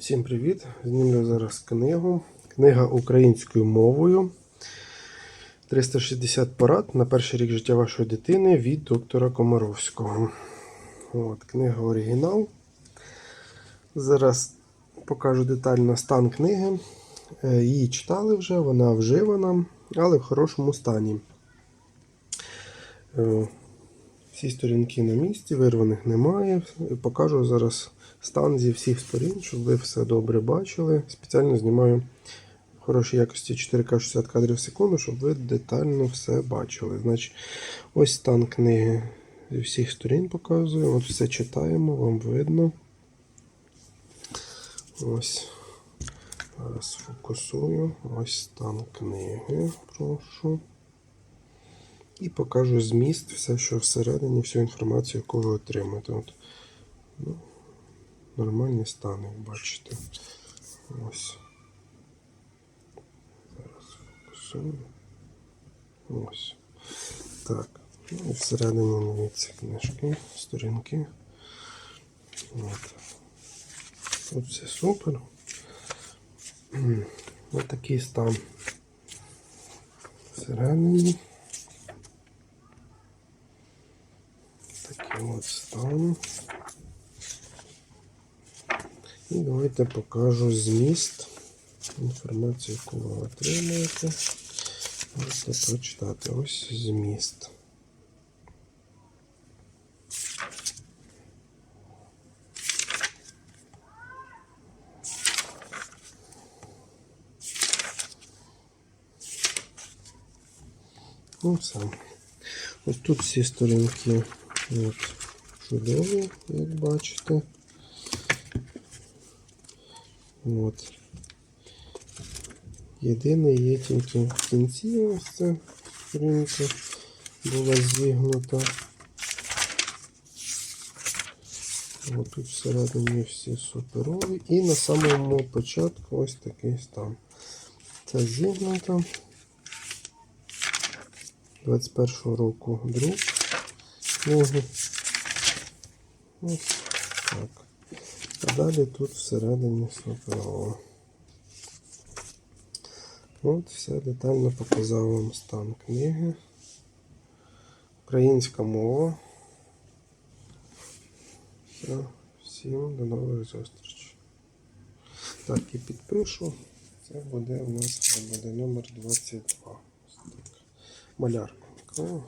Всім привіт! Знімлю зараз книгу. Книга українською мовою. 360 порад на перший рік життя вашої дитини від доктора Комаровського. От, книга оригінал. Зараз покажу детально стан книги. Е, Її читали вже, вона вживана, але в хорошому стані. Всі сторінки на місці, вирваних немає. Покажу зараз стан зі всіх сторін, щоб ви все добре бачили. Спеціально знімаю в хорошій якості 4К 60 кадрів в секунду, щоб ви детально все бачили. Значить, ось стан книги зі всіх сторін показую. От все читаємо, вам видно. Ось. Зараз фокусую. Ось стан книги. Прошу. І покажу зміст, все, що всередині, всю інформацію, яку ви отримаєте. От, ну, нормальний стан, як бачите. Ось. Зараз фокусую. Ось. Так. Ну і всередині дивіться книжки, сторінки. От. Тут все супер. Ось такий стан всередині. Такий от стан. І давайте покажу зміст інформацію, яку ви отримаєте. Можете прочитати. Ось зміст. Ну, все. Ось тут всі сторінки от, чудові, як бачите. От. Єдине є тільки в кінці ось ця сторінка була зігнута. Ось тут всередині всі суперові. І на самому початку ось такий стан. Це зігнута. 21 року друг книги. Ось так. А далі тут всередині суперово. От все детально показав вам стан книги. Українська мова. Все. Всім до нових зустрічей. Так, і підпишу. Це буде у нас буде номер 22. Так. Малярка.